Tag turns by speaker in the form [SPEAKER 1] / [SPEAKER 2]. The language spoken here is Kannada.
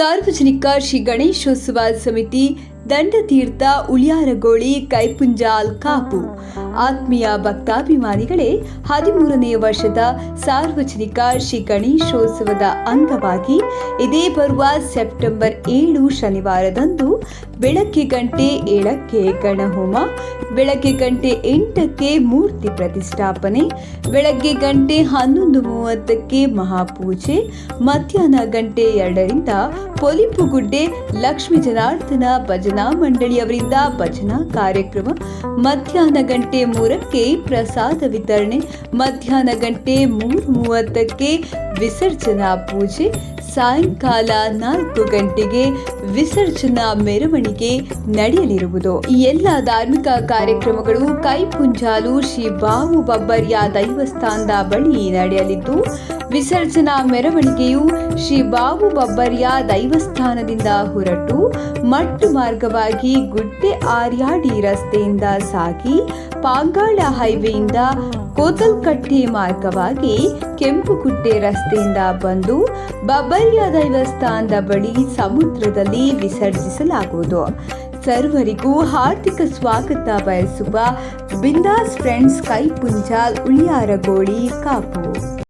[SPEAKER 1] ಸಾರ್ವಜನಿಕ ಶ್ರೀ ಗಣೇಶೋತ್ಸವ ಸಮಿತಿ ದಂಡತೀರ್ಥ ಉಳಿಯಾರಗೋಳಿ ಕೈಪುಂಜಾಲ್ ಕಾಪು. ಆತ್ಮೀಯ ಭಕ್ತಾಭಿಮಾನಿಗಳೇ, ಹದಿಮೂರನೇ ವರ್ಷದ ಸಾರ್ವಜನಿಕ ಶ್ರೀ ಗಣೇಶೋತ್ಸವದ ಅಂಗವಾಗಿ ಇದೇ ಬರುವ ಸೆಪ್ಟೆಂಬರ್ ಏಳು ಶನಿವಾರದಂದು ಬೆಳಗ್ಗೆ ಗಂಟೆ ಏಳಕ್ಕೆ ಗಣಹೋಮ, ಬೆಳಗ್ಗೆ ಗಂಟೆ ಎಂಟಕ್ಕೆ ಮೂರ್ತಿ ಪ್ರತಿಷ್ಠಾಪನೆ, ಬೆಳಗ್ಗೆ ಗಂಟೆ ಹನ್ನೊಂದು ಮೂವತ್ತಕ್ಕೆ ಮಹಾಪೂಜೆ, ಮಧ್ಯಾಹ್ನ ಗಂಟೆ ಎರಡರಿಂದ ಪೊಲಿಪುಗುಡ್ಡೆ ಲಕ್ಷ್ಮೀ ಜನಾರ್ದನ ಭಜನಾ. ಮಂಡಳಿಯವರಿಂದ ಭಜನಾ ಕಾರ್ಯಕ್ರಮ. ಮಧ್ಯಾಹ್ನ ಗಂಟೆ ಮೂರಕ್ಕೆ ಪ್ರಸಾದ ವಿತರಣೆ. ಮಧ್ಯಾಹ್ನ ಗಂಟೆ ಮೂರು ಮೂವತ್ತಕ್ಕೆ ವಿಸರ್ಜನಾ ಪೂಜೆ. ಸಾಯಂಕಾಲ ನಾಲ್ಕು ಗಂಟೆಗೆ ವಿಸರ್ಜನಾ ಮೆರವಣಿಗೆ ನಡೆಯಲಿರುವುದು. ಈ ಎಲ್ಲ ಧಾರ್ಮಿಕ ಕಾರ್ಯಕ್ರಮಗಳು ಕೈಪುಂಜಾಲು ಶ್ರೀ ಬಾವು ಬಬ್ಬರ್ಯ ದೈವಸ್ಥಾನದ ಬಳಿ ನಡೆಯಲಿದ್ದು, ವಿಸರ್ಜನಾ ಮೆರವಣಿಗೆಯು ಶ್ರೀ ಬಾವು ಬಬ್ಬರ್ಯ ದೈವಸ್ಥಾನದಿಂದ ಹೊರಟು ಮಟ್ಟು ಮಾರ್ಗವಾಗಿ ಗುಡ್ಡೆ ಆರ್ಯಾಡಿ ರಸ್ತೆಯಿಂದ ಸಾಗಿ ಪಾಂಗಾಳ ಹೈವೇಯಿಂದ ಕೋತಲ್ಕಟ್ಟೆ ಮಾರ್ಗವಾಗಿ ಕೆಂಪುಕುಟ್ಟೆ ರಸ್ತೆಯಿಂದ ಬಂದು ಬಬರಿಯ ದೈವಸ್ಥಾನದ ಬಳಿ ಸಮುದ್ರದಲ್ಲಿ ವಿಸರ್ಜಿಸಲಾಗುವುದು. ಸರ್ವರಿಗೂ ಹಾರ್ದಿಕ ಸ್ವಾಗತ ಬಯಸುವ ಬಿಂದಾಸ್ ಫ್ರೆಂಡ್ಸ್ ಕೈ ಕೈಪುಂಜಾಲ್ ಉಳಿಯಾರಗೋಳಿ ಕಾಪು.